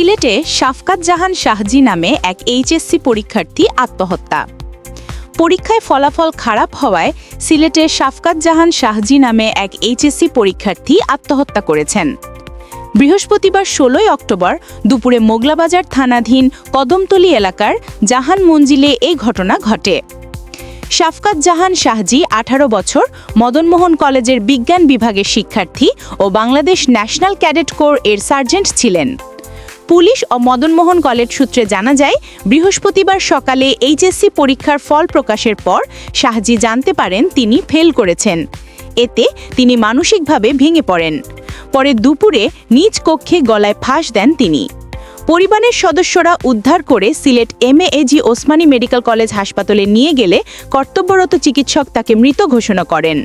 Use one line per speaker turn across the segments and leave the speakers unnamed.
সিলেটে শাফকাত জাহান শাহজি নামে এক এইচএসসি পরীক্ষার্থী আত্মহত্যা। পরীক্ষায় ফলাফল খারাপ হওয়ায় সিলেটে শাফকাত জাহান শাহজি নামে এক এইচএসসি পরীক্ষার্থী আত্মহত্যা করেছেন। বৃহস্পতিবার ষোলোই অক্টোবর দুপুরে মোগলাবাজার থানাধীন কদমতলী এলাকার জাহান মঞ্জিলে এই ঘটনা ঘটে। শাফকাত জাহান শাহজি আঠারো বছর মদনমোহন কলেজের বিজ্ঞান বিভাগের শিক্ষার্থী ও বাংলাদেশ ন্যাশনাল ক্যাডেট কোর এর সার্জেন্ট ছিলেন। পুলিশ ও মদনমোহন কলেজ সূত্রে জানা যায়, বৃহস্পতিবার সকালে এইচএসসি পরীক্ষার ফল প্রকাশের পর শাহজি জানতে পারেন তিনি ফেল করেছেন। এতে তিনি মানসিকভাবে ভেঙে পড়েন। পরে দুপুরে নিজ কক্ষে গলায় ফাঁস দেন তিনি। পরিবারের সদস্যরা উদ্ধার করে Sylhet M A G Osmani medical college হাসপাতালে নিয়ে গেলে কর্তব্যরত চিকিৎসক তাকে মৃত ঘোষণা করেন।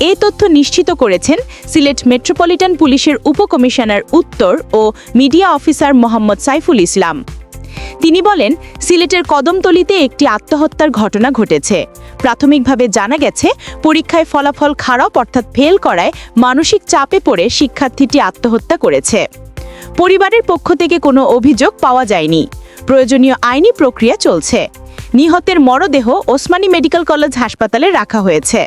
এই তথ্য নিশ্চিত করেছেন সিলেট মেট্রোপলিটন পুলিশের উপকমিশনার উত্তর ও মিডিয়া অফিসার মোহাম্মদ সাইফুল ইসলাম। তিনি বলেন, সিলেটের কদমতলিতে একটি আত্মহত্যার ঘটনা ঘটেছে। প্রাথমিকভাবে জানা গেছে, পরীক্ষায় ফলাফল খারাপ অর্থাৎ ফেল করায় মানসিক চাপে পড়ে শিক্ষার্থীটি আত্মহত্যা করেছে। পরিবারের পক্ষ থেকে কোনো অভিযোগ পাওয়া যায়নি। প্রয়োজনীয় আইনি প্রক্রিয়া চলছে। নিহতের মরদেহ ওসমানী মেডিকেল কলেজ হাসপাতালে রাখা হয়েছে।